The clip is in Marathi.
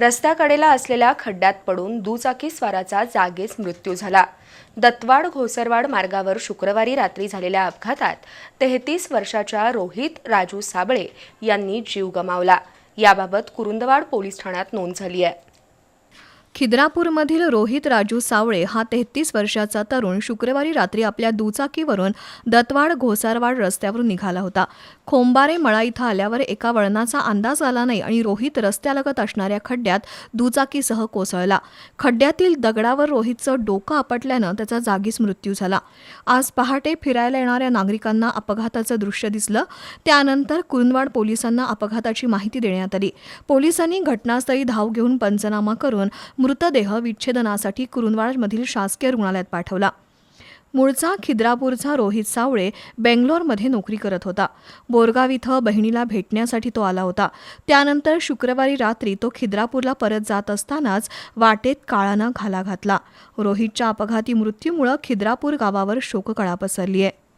रस्त्याकडेला असलेल्या खड्ड्यात पडून दुचाकी स्वाराचा जागीच मृत्यू झाला. दत्तवाड घोसरवाड मार्गावर शुक्रवारी रात्री झालेल्या अपघातात तेहतीस वर्षाच्या रोहित राजू साबळे यांनी जीव गमावला. याबाबत कुरुंदवाड पोलीस ठाण्यात नोंद झाली आहे. खिद्रापूरमधील रोहित राजू सावळे हा तेहतीस वर्षाचा तरुण शुक्रवारी रात्री आपल्या दुचाकीवरून दत्तवाड घोसारवाड रस्त्यावरून निघाला होता. खोंबारे मळा इथं आल्यावर एका वळणाचा अंदाज आला नाही आणि रोहित रस्त्यालगत असणाऱ्या खड्ड्यात दुचाकीसह कोसळला. खड्ड्यातील दगडावर रोहितचं डोकं आपटल्यानं त्याचा जागीच मृत्यू झाला. आज पहाटे फिरायला येणाऱ्या नागरिकांना अपघाताचं दृश्य दिसलं. त्यानंतर कुरुंदवाड पोलिसांना अपघाताची माहिती देण्यात आली. पोलिसांनी घटनास्थळी धाव घेऊन पंचनामा करून मृतदेह विच्छेदनासाठी कुरुंदवाडमधील शासकीय रुग्णालयात पाठवला. मूळचा खिद्रापूरचा रोहित सावळे बेंगलोरमध्ये नोकरी करत होता. बोरगाव इथं बहिणीला भेटण्यासाठी तो आला होता. त्यानंतर शुक्रवारी रात्री तो खिद्रापूरला परत जात असतानाच वाटेत काळानं घाला घातला. रोहितच्या अपघाती मृत्यूमुळं खिद्रापूर गावावर शोककळा पसरली आहे